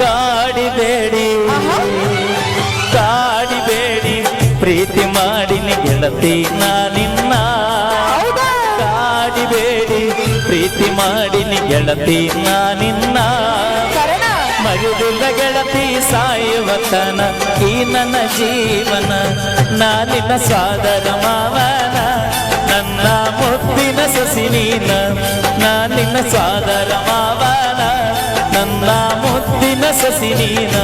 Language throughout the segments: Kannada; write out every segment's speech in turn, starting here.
ಕಾಡಿಬೇಡಿ. ಕಾಡಿಬೇಡಿ. ಪ್ರೀತಿ ಮಾಡಿನಿ ಗೆಳತಿ ನಾ ನಿನ್ನ. ಹೌದಾ? ಕಾಡಿಬೇಡಿ. ಪ್ರೀತಿ ಮಾಡಿನಿ ಗೆಳತಿ ನಾ ನಿನ್ನ. ಕರಣ. ಮರುದಿಲ್ಲ ಗೆಳತಿ ಸಾಯುವತನ ಈ ನನ್ನ ಜೀವನ. ನಾನಿನ ಸಾದರ ಮಾವನ ನನ್ನ ಮುದ್ದಿನ ಸಸಿ ನೀನ. ನಾನಿನ ಸಾದರ ಮಾವನ. ನನ್ನ ಮುದ್ದಿನ ಸಸಿ ನೀನ.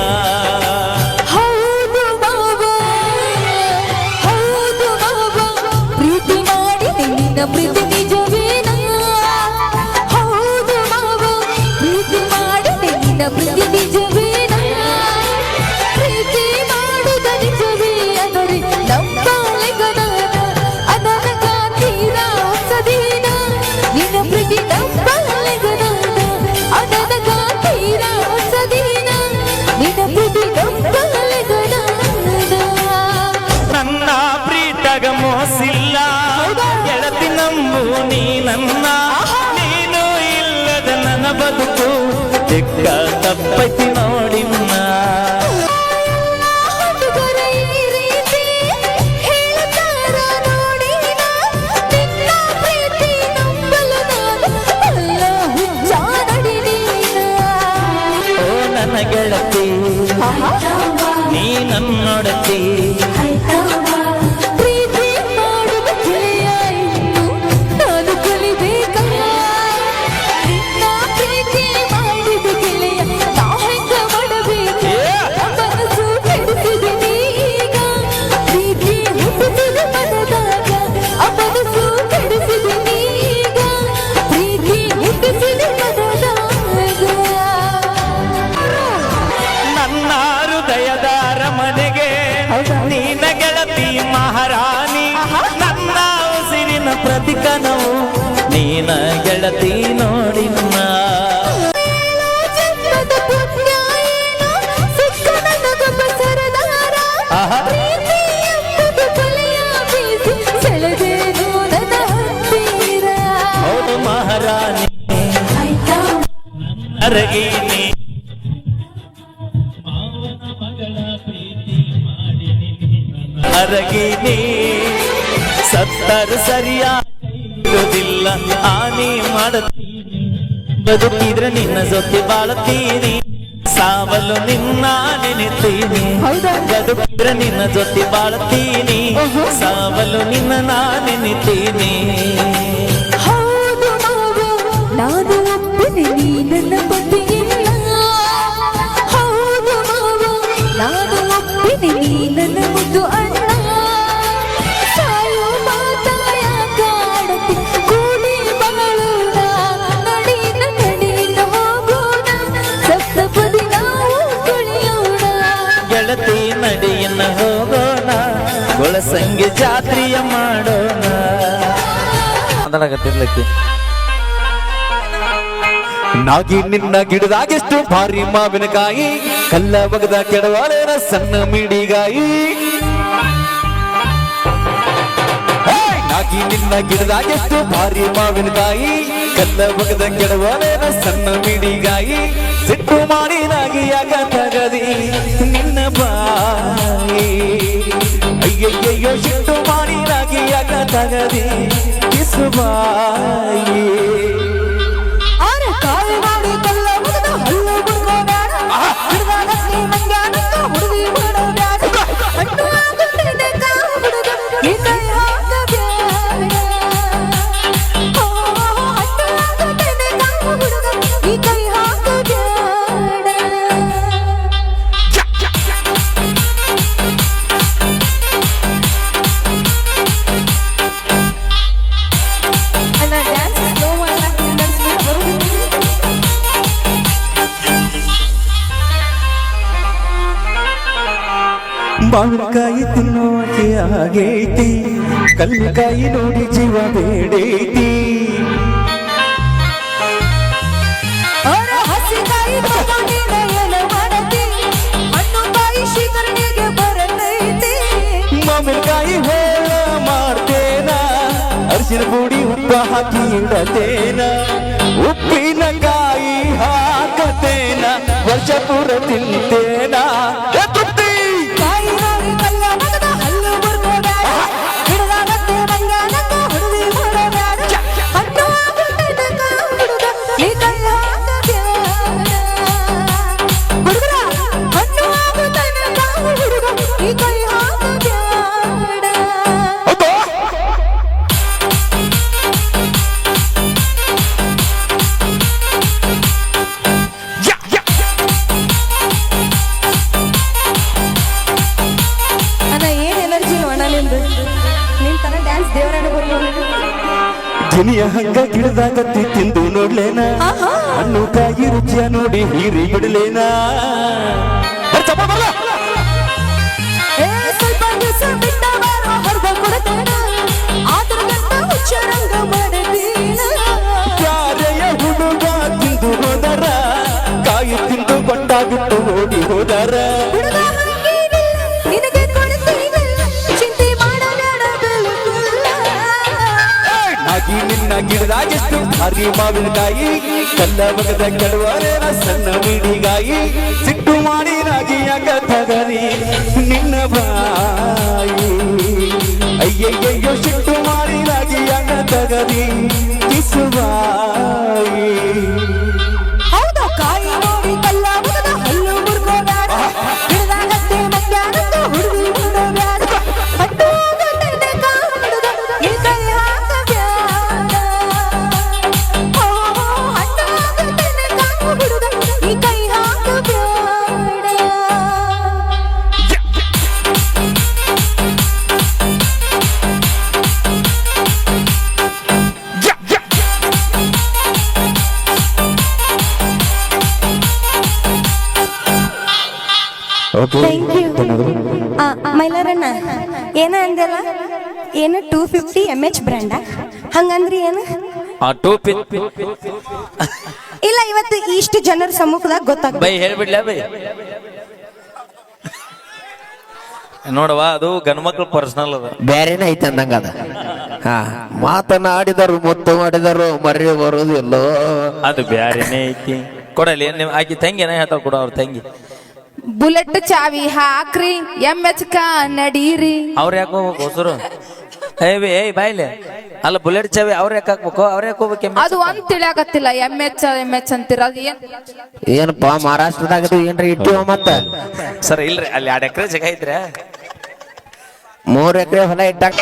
ಹೌದು ಬಾಬಾ ಹೌದು ಬಾಬಾ. ಪ್ರೀತಿ ಮಾಡಿ ನಿನ್ನ ಪ್ರೀತಿ ನಿಜವೇನ ಹೌದು ಬಾಬಾ, ಪ್ರೀತಿ ಮಾಡಿ ನಿನ್ನ ಪ್ರೀತಿ ನೀ ನನ್ನ ನೀನು ಇಲ್ಲದ ನನ್ನ ಬದುಕು. ದಿಕ್ಕ ತಪ್ಪತಿ ನೋಡಿನ್ನ ಗೆಳತಿ ನೀ ರೀತಿ ಸೆಳೆದೇನು ಕನವು ನೀನ ಗೆಳತಿ ಮಹಾರಾಣಿ. ಅರಗಿನಿ ಅರಗೀನಿ ಸತ್ತರ ಸರಿಯಾಗುವುದಿಲ್ಲ ಆನೆ ಮಾಡುತ್ತೀನಿ ಬದುಕಿದ್ರೆ ನಿನ್ನ ಜೊತೆ ಬಾಳುತ್ತೀನಿ ಸಾವಲು ನಿನ್ನ ನೆನೆತೀನಿ? ಬದುಕಿದ್ರೆ ನಿನ್ನ ಜೊತೆ ಬಾಳುತ್ತೀನಿ ಸಾವಲು ನಿನ್ನ ನಾ ನೆನೆತೀನಿ. ಹೌದು ನಾನು ಒಪ್ಪಿದೆ ನೀ ನನ್ನ ಪತಿಯಿಲ್ಲ ಗೊಳಸಂಗಿ ಜಾತ್ರೆಯ ಮಾಡೋಣ. ನಾಗಿ ನಿನ್ನ ಗಿಡದಾಗೆಷ್ಟು ಭಾರಿ ಮಾವಿನಕಾಯಿ ಕಲ್ಲ ಬಗದ ಕೆಡವಾಲೇನ ಸಣ್ಣ ಮಿಡಿಗಾಯಿ. ನಾಗಿ ನಿನ್ನ ಗಿಡದಾಗೆಷ್ಟು ಭಾರಿ ಮಾವಿನಕಾಯಿ ಕಲ್ಲ ಬಗದ ಗಿಡವಾದ ಸಣ್ಣ ಮಿಡಿಗಾಯಿ. ಸಿಟ್ಟು ಮಾಡಿ ನಾಗಿಯಾಗ ತಗದಿ ನಿನ್ನ ಬಾಯಿ. ಅಯ್ಯಯ್ಯೋ ಸಿಟ್ಟು ಮಾಡಿ ನಾಗಿಯಾಗ ತಗದಿ ಕಿಸುಬಾಯಿ ಆರ ಕಾಯಿ ಮಾಡಿ ಕಲ್ಲಿಕಾಯಿ ನೋಡಿ ಜೀವ ಬೇಡೈತಿ. ಮಾವಿನಕಾಯಿ ಹೋಳ ಮಾಡ್ತೇನ ಅರಿಶಿನ ಪುಡಿ ಉಪ್ಪ ಹಾಕಿ ಇಡತೇನ ಉಪ್ಪಿನಕಾಯಿ ಹಾಕತೇನ ವರ್ಷ ಪೂರ ತಿಂತೇನಾ. ಜಿನಿಯ ಹಂಗ ಗಿಡದಾಗತ್ತಿ ತಿಂದು ನೋಡ್ಲೇನ. ಹಣ್ಣು ಕಾಯಿ ರುಚಿಯ ನೋಡಿ ಹೀರಿ ಬಿಡ್ಲೇನ? ಯಾರೆಯ ಹುಡುಗ ತಿಂದು ಹೋದರ? ಕಾಯಿ ತಿಂದು ಬಿಟ್ಟು ಓಡಿ ಹೋದರ? ಗಿಡದಾಗೆಷ್ಟು ಹರಿ ಮಾವಿನಕಾಯಿ ಕಲ್ಲ ಬಗದ ಕೆಡವರೇನ ಸಣ್ಣ ಏನ ಅಂದಲ್ಲ? ಏನು two fifty M H brand ಹಂಗಂದ್ರಿ ಏನು? ಆ ಟೋಪಿ ಇಲ್ಲ ಇವತ್ತು ಇಷ್ಟು ಜನರ ಸಮ್ಮುಖದಾಗ ಗೊತ್ತಾಗ ಬೈ ಹೇಳ್ಬಿಡ್ಲ ಬೈ. ನೋಡವ ಅದು ಗಂಡ್ಮಕ್ಳು ಪರ್ಸನಲ್ ಅದ. ಬೇರೆನೇ ಐತೆ ಅಂದಂಗ ಅದ. ಹಾ ಮಾತನಾಡಿದರು ಮುತ್ತು ಮಾಡಿದರು ಮರಿ ಬರುವುದಿಲ್ಲೋ. ಅದು ಬ್ಯಾರೇನೆ ಐತಿ. ಕೊಡಲಿ ನಿಮ್ ಆಕಿ ತಂಗಿ ಏನ ಹೇಳ್ತಾವ ಕೊಡ ಅವ್ರ ತಂಗಿ. ಬುಲೆಟ್ ಚಾವಿ ಹಾಕ್ರಿ ಎಂ ಎಚ್ ಕ ನಡೀರಿ. ಅವ್ರ ಯಾಕೆ ಹೋಗ್ಬೇಕು ಹೊಸರು? ಏಯ್ ಬೇ, ಏಯ್ ಬಾಯ್ಲೆ. ಅಲ್ಲ ಬುಲೆಟ್ ಚಾವಿ ಅವ್ರ ಯಾಕೆ ಹಾಕ್ಬೇಕು? ಅವ್ರ ಯಾಕೆ ಹೋಗ್ಬೇಕು ಅದು ಒಂದ್ ತಿಳಿಯಾಕತ್ತಿಲ್ಲ ಎಂ ಎಚ್ ಎಂ ಎಚ್ ಅಂತೀರ ಅದು ಏನ್? ಏನಪ್ಪಾ ಮಹಾರಾಷ್ಟ್ರದಾಗ ಏನ್ರಿ ಇಟ್ಟು ಮತ್ತ? ಸರ್ ಇಲ್ರಿ ಅಲ್ಲಿ ಎರಡು ಎಕರೆ ಜಾಗ ಇದ್ರೆ. ಮೂರ್ ಎಕರೆ ಹೊಲ ಇಟ್ಟಾಕ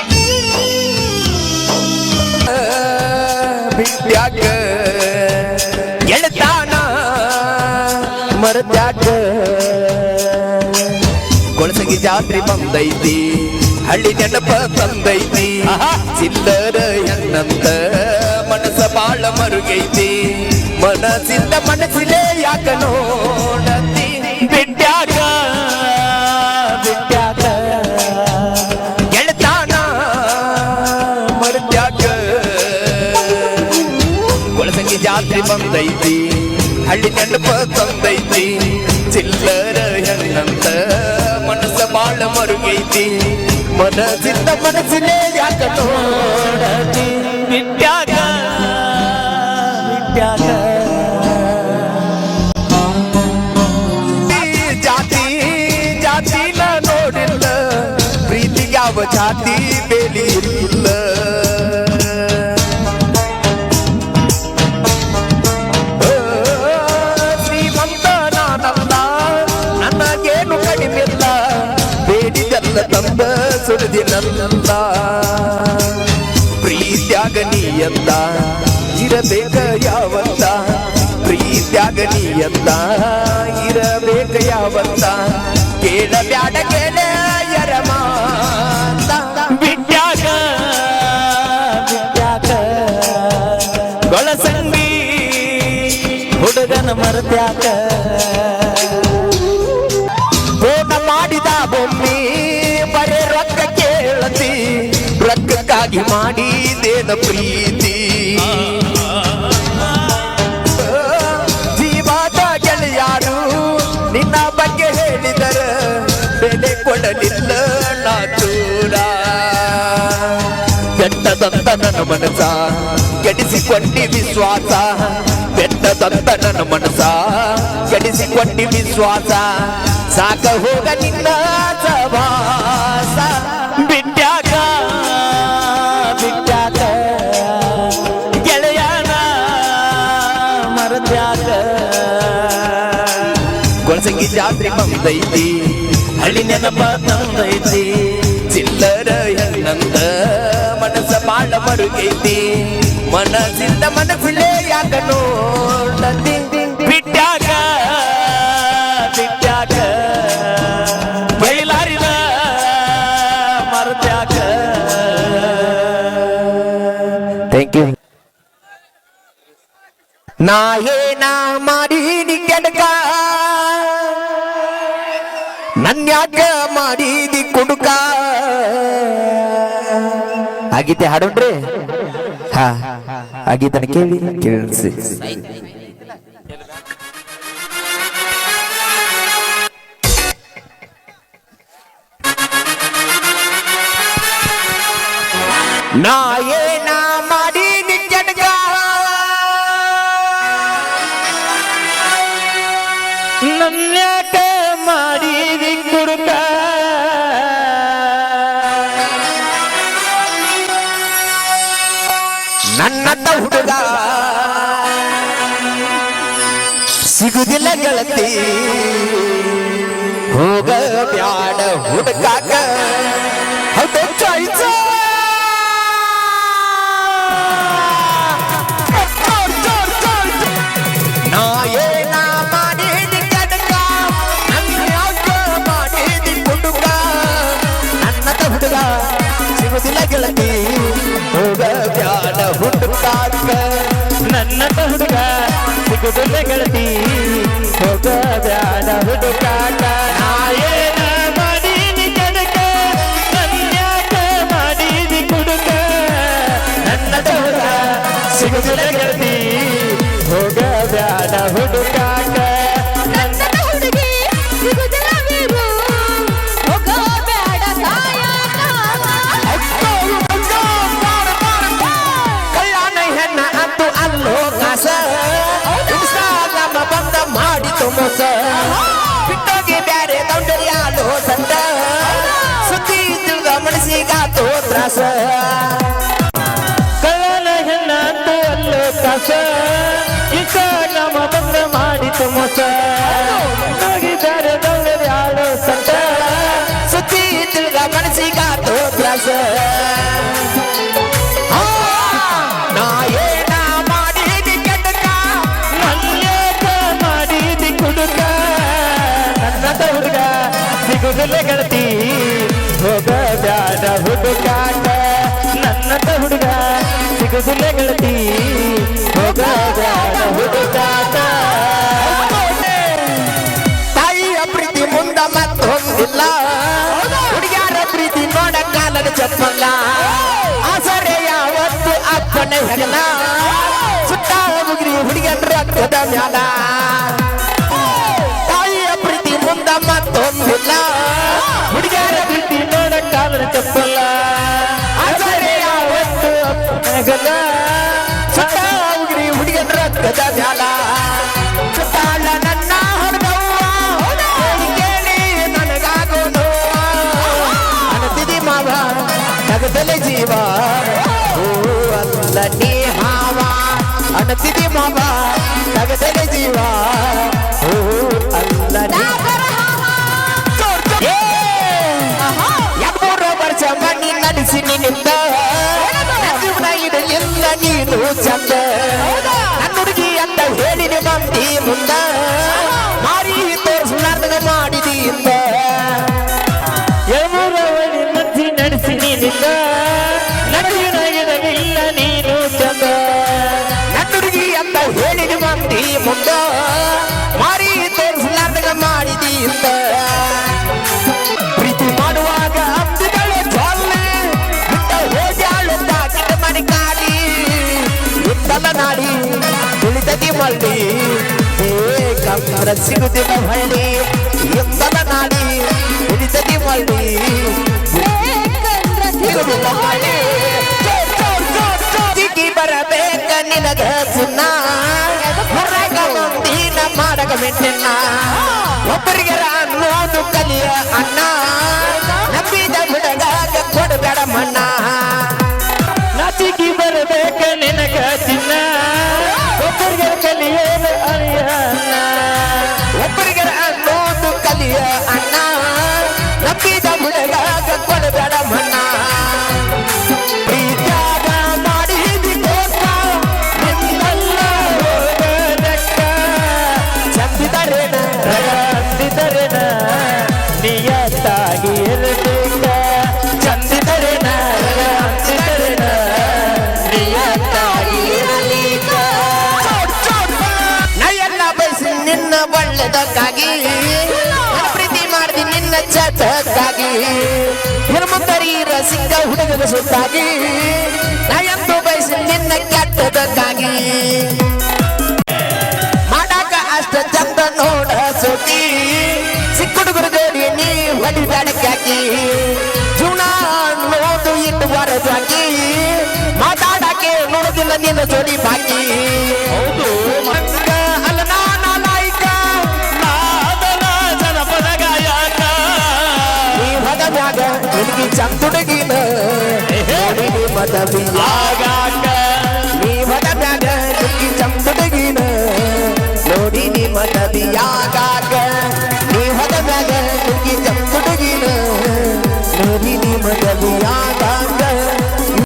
ಬಿಟ್ಯಾಕ ಎಳ್ತಾನ ಮರತ್ಯಾಕ ಕೊಳಸಗಿ ಜಾತ್ರೆ ಬಂದೈತಿ. ಹಳ್ಳಿ ನೆನಪ ತಂದೈತಿ. ಚಿಲ್ಲರ ಎನ್ನಂತ ಮನಸ ಬಾಳ ಮರುಗೈತಿ. ಮನಸ್ಸಿಂದ ಮನಸ್ಸಿಲೇ ಯಾಕ ನೋಡತಿ ಬಿಟ್ಯಾಕ ಬಿಟ್ಯಾಕ ಗೆಳತಾನ ಮರ್ತ್ಯಾಕ ಕೊಳಸಂಗಿ ಜಾತ್ರೆ ಬಂದೈತಿ. ಹಳ್ಳಿ ನೆನಪ ತಂದೈತಿ. ಚಿಲ್ಲರ ಎನ್ನಂತ ಮರುಗೈತಿ. ಮನಸ್ಸಿಂದ ಮನಸ್ಸಿನೇ ಯಾಕ ನೋಡತಿ? ವಿದ್ಯಾಗ ವಿದ್ಯಾಗ ಜಾತಿ, ಜಾತಿನ ನೋಡಿಲ್ಲ. ಪ್ರೀತಿ ಯಾವ ಜಾತಿ ಬೇಲಿ ಇಲ್ಲ ಬೇಡಿದಲ್ಲ ತಂದ ಸುಡದಿ ನನ್ನಲ್ಲ ಪ್ರೀತ್ಯಾಗ ಎಂದ ಇರಬೇಕ ಯಾವಂತ. ಪ್ರೀತ್ಯಾಗ ನೀಯಂತ ಇರಬೇಕ ಯಾವಂತ. ಕೇಳಬ್ಯಾಡ ಕೇಳ ಮಾತ ರೊಕ್ಕಕ್ಕಾಗಿ ಮಾಡಿದೇನ ಪ್ರೀತಿ. ಜೀವಾದ ಗೆಳೆಯಾರು, ನಿನ್ನ ಬಗ್ಗೆ ಹೇಳಿದರ, ಬೆಲೆ ಕೊಡಲಿಲ್ಲ ನಾ ದೂರ ಬೆಟ್ಟದಂತ ನನ್ನ ಮನಸ ಕೆಡಿಸಿಕೊಂಡಿ ವಿಶ್ವಾಸ. ಬೆಟ್ಟ ನಿನ್ನದಂತ ನನ್ನ ಮನಸ ಕೆಡಿಸಿಕೊಂಡಿ ವಿಶ್ವಾಸ. ಸಾಕ ಹೋಗ ನಿನ್ನ ಸವಾಸ ಜಾತ್ರೆ ಬಂದೈತಿ. ಹಳಿ ನೆನಪ ತಂದೈತಿ. ಚಿಲ್ಲರ ಹೆಣ್ಣಂದ ಮನಸ್ಸ ಬಾಳ ಮರುಗೈತಿ. ಮನಸ್ಸಿಂದ ಮನಸ್ಸಿಲ್ಲೇ ಯಾಕ ನೋಡತಿ ಬಿಟ್ಟಾಗ ಬಿಟ್ಟಾಕ ಬಯಲಾರಿನ ಮರತ್ಯಾಕ ಥ್ಯಾಂಕ್ ಯು ನಾ ಏನ ಮಾಡೀನಿ ನನ್ಯಾಕ ಮಾಡಿದಿ ಕುಡುಕ? ಆಗೀತೆ ಹಾಡೋಣ್ರಿ ಹಾ ಆಗೀತನ ಕೇಳಿ ಕೇಳಿಸಿ. ನಾ ಮಾಡೀನಿ ಹುಡುಗ ಸಿಗುದಿಲ್ಲ ಗೆಳತಿ. ಹೋಗ ಬ್ಯಾಡ ಹುಡುಕಾಕ ಸಿಗುದಿಲ್ಲ ಗೆಳತಿ. ಹೋಗ ಹುಡುಕಾಟ ನಾಯೇನ ಮಾಡೀನಿ ಏನ ಮಾಡಿದಿ ಮಾಡೀನಿ ಕುಡುಕ. ನನ್ನ ಹುಡುಗ ಸಿಗುದಿಲ್ಲ ಗೆಳತಿ. ಹೋಗ ಬ್ಯಾಡ ಮೋಸ ಬಿಟ್ಟೋಗಿ ಬ್ಯಾರೆ ದೌಂಡರಿ ಆಲೋ ಸಂದ ಸುದ್ದಿ ತಿಳಿದ ಮನಸ್ಸಿಗಾತೋ ತ್ರಾಸ. ಕಲ್ಯಾಣ ಹೆಣ್ಣ ಅಲ್ಲೋ ಕಾಸ. ನಮ್ಮ ಬಂದ ಮಾಡಿತು ಮೋಸ. ಸಿಗುದಿಲ್ಲ ಗೆಳತಿ ಹೋಗ ಬ್ಯಾಡ ಹುಡುಕಾಟ ನನ್ನದ ಹುಡುಗ ಸಿಗುದಿಲ್ಲ ಗೆಳತಿ. ಹೋಗ ಬ್ಯಾಡ ಹುಡುಕಾಟ ತಾಯಿಯ ಪ್ರೀತಿ ಮುಂದ ಮತ್ತೊಂದಿಲ್ಲ. ಹುಡುಗಿಯರ ಪ್ರೀತಿ ನೋಡ ಕಾಲದ ಚಪ್ಪಲ್ಲ. ಆಸರೆ ಯಾವತ್ತು ಅಪ್ಪನ ಹೆಗಲ. ಸುತ್ತ ಮುಗಿರಿ ರಕ್ತದ ಮ್ಯಾಲ. ಕಾಲದ ಚಪ್ಪಲ್ಲ. ಆಸರೆ ಯಾವತ್ತು ಹೆಗಲ ಸುತ್ತ ಮುಗಿರಿ ಹುಡುಗನ ರಕ್ತದ ನೀನು ಚಂದ. ನನ್ನ ಹುಡುಗಿ ಅಂತ ಹೇಳಿದ ಮಂದಿ ಮುಂದ. ಅವರ ಸಿಗುದಿಲ್ಲ ಹಳ್ಳಿ ಎಂದದ ನಾಡಿ ಹಿಡಿತದಿ ಮಳ್ಳಿ ಹೊರಗ ಒಬ್ಬರಿಗೆ ಅನ್ನೋದು ಕಲಿಯ ಅಣ್ಣ. ವೀರ ಸಿಂಗ ಸುತ್ತಾಗಿ ನಾ ಬಯಸಿ ನಿನ್ನ ಕೆಟ್ಟದಕ್ಕಾಗಿ. ಮಾಡಾಕ ಅಷ್ಟ ಚಂದ ನೋಡ ಸುದ್ದಿ ಸಿಕ್ಕ ದೇವಿ ನೀ ಹೊಡಿ ಬೆಳಕಾಕಿ ಜುಣ ನೋದು ಇಟ್ಟು ಬರದಾಕಿ ಮಾತಾಡಕ್ಕೆ ನೋಡುದಿಲ್ಲ ನಿನ್ನ ಜೋಡಿ ಬಾಕಿ. ಕೊಡಗಿನ. ಮದವಿಯಾಗ